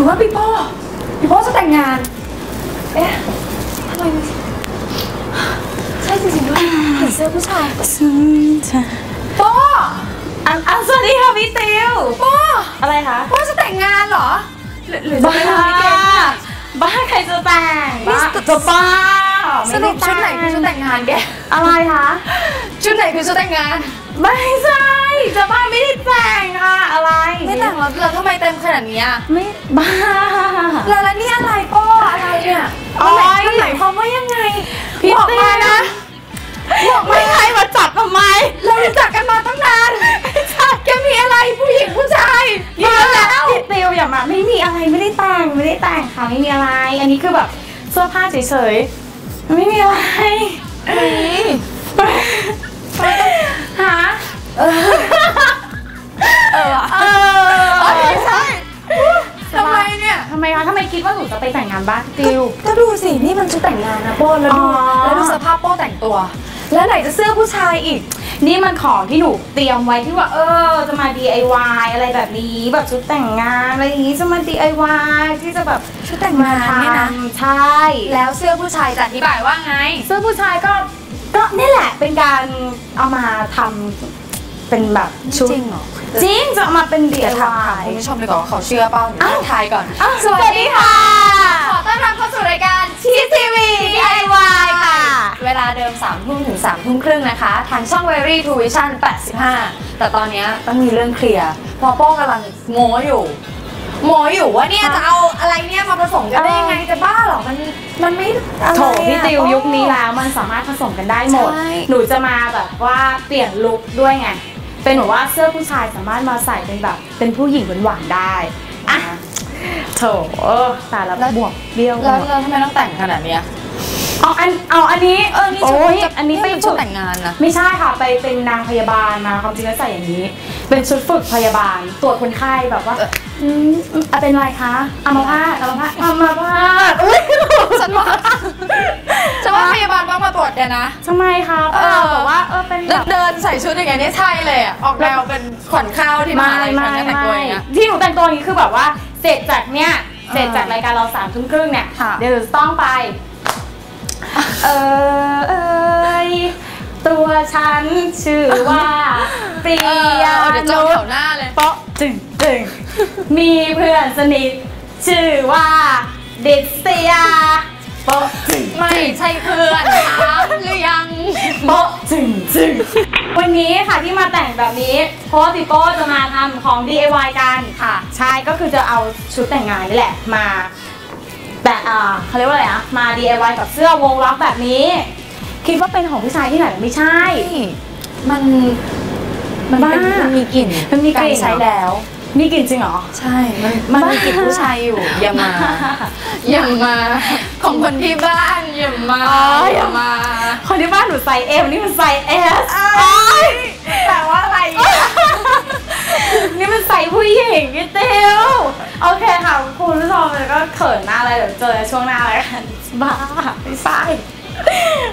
รือว่าพี่โป้พี่โป้จะแต่งงาน เอ๊ะทำไมมีใช่จริงๆด้วยเห็นเสื้อผู้ชายโป้อันอันสวัสดีค่ะพี่ติวโป้อะไรคะโป้จะแต่งงานเหรอ หรือหรือจะบ้าไปทำลิเกบ้าใครจะแต่งนี่บ้าสจะบ้าสรุปชุดไหนคือชุดแต่งงานแกอะไรคะ ชุดไหนคือชุดแต่งงาน ไม่ใช่ จะบ้าไม่ได้แต่งค่ะอะไรไม่แต่งแล้วแล้วทำไมเต็มขนาดนี้อะไม่บ้าแล้วแล้วนี่อะไรโป้อะไรเนี่ยโอ๊มันหมายยมันหมายความว่ายังไงพี่บอกติมาวนะบอกมาไม่ใครมาจับทำไมเรารู้จักกันมาตั้งนานแกมีอะไรผู้หญิงผู้ชายเยอะแล้วพี่ติวอย่ามาไม่มีอะไรไม่ได้แต่งไม่ได้แต่งค่ะไม่มีอะไร อันนี้คือแบบเสื้อผ้าเฉยๆไม่มีอะไรหา เออเออเอเอออไม่ใช่ทำไมเนี่ยทำไมคะทำไมคิดว่าหนูจะไปแต่งงานบ้านติว ก็ดูสิ นี่มันชุดแต่งงานนะโป้แล้วดู อ๋อ แล้วดูสภาพโป้แต่งตัว แล้วไหนจะเสื้อผู้ชายอีก นี่มันของที่หนูเตรียมไว้ที่ว่า เออ จะมา DIY อะไรแบบนี้ แบบชุดแต่งงานอะไรอย่างนี้จะมา DIY ที่จะแบบชุดแต่งงานเนี่ยนะ ทำใช่ แล้วเสื้อผู้ชายจะอธิบายว่าไง เสื้อผู้ชายก็ก็นี่แหละเป็นการเอามาทำ เป็นแบบชุดจริงเหรอจริงจะเอามาเป็นเดี๋ยวถามถาม DIY คุณผู้ชมดีกว่าว่าเขาเชื่อเปล่าเดี๋ยวอ้าวทักทายก่อนอ้าวสวัสดีค่ะ ขอต้อนรับเข้าสู่รายการชีทีวี DIY ค่ะ เวลาเดิม3ทุ่มถึง3ทุ่มครึ่งนะคะ ทางช่อง v e r y t o Vision 85 แต่ตอนเนี้ยต้องมีเรื่องเคลียร์เพอโป้กำลังโม้อยู่โม้อยู่ว่าเนี่ยจะเอาอะไรเนี่ยมาผสมกันได้ยังไงจะบ้าเหรอมันมันไม่อะไรโถพี่อะติวโป้ยุคนี้แล้วมันสามารถผสมกันได้หมดใช่หนูจะมาแบบว่าเปลี่ยนลุคด้วยไง เป็นหนูว่าเสื้อผู้ชายสามารถมาใส่เป็นแบบ เป็นผู้หญิงหวานๆได้อะโถตายแล้วบวกเบี้ยวหมแล้วดแล้วทำไมต้องแต่งขนาดเนี้ยเอาอันเอาอันนี้เออนี่โอ้ชุดยอันนี้ไปเป็ฝึชุดกแต่งงานนะไม่ใช่ค่ะไปเป็นนางพยาบาลมาความจริงแล้วใส่อย่างนี้ เป็นชุดฝึกพยาบาลตรวจคนไข้แบบว่าเอออืมอะเป็นไรคะอัมพาตอัมพาตอัมพาตอุ้ยฉันว่าฉัน ว่าพยาบาลต้องมาตรวจแกนะทำไมคะเอเปล่าอแบบว่าเออเป็นแบแล้วบเดินใส่ชุดอย่างเงี้ยนี่ใช่เลยอะออกแนวเป็นขวัญข้าวที่มไม่หาลัยไม่ฉันก็แต่งตัวไม่อย่างเงี้ยที่หนูแต่งตัวอย่างนี้คือแบบว่าเสร็จจากเนี้ยอเสร็จจากรายการเราสามทุ่มครึ่งเนี่ยค่ะเดี๋ยวจะต้องไป เออเอยตัวฉันชื่อว่าปริเออยาเดี๋ยวจองนุแถชวหน้าเลยเปาะจึงจึงมีเพื่อนสนิท ชื่อว่าดิษยา โปะจึงไม่ใช่เพื่อนถามหรือยังโปะจึงจึงวันนี้ค่ะที่มาแต่งแบบนี้เพราะว่าพี่โป้จะมาทำของ DIY กันค่ะ ใช่ก็คือจะเอาชุดแต่งงานนี่แหละมา แต่อ่าเขาเรียกว่าอะไรอะมา DIY กับเสื้อวงล็อกแบบนี้ คิดว่าเป็นของผู้ชายที่ไหนไม่ใช่ มันมันเป็นบ้ามัมันมีกลิ่นมันมีกลิ่นารใช้แล้ว มีกลิ่นจริงเหรอ ใช่ มันมันมีกลิ่นผู้ชายอยู่ อย่ามา อย่ามา ของคนที่บ้านอย่ามาอ๋อออย่ามา คนที่บ้านหนูไซส์ M นี่มันไซส์ S แต่ว่าอะไรอะนี่มันไซส์ผู้หญิงพี่ติวโอเคค่ะคุณผู้ชมแล้วก็เขินหน้าอะไรเดี๋ยวเจอในช่วงหน้าแล้วกันบ้าไม่ใช่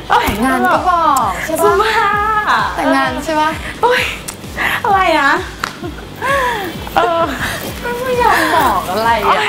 แต่งงานก็บอกใช่จะปะบ้าแต่งงานใช่ปะโอ๊ยอะไรนะเออ ไม่ยอมบอกอะไรอะ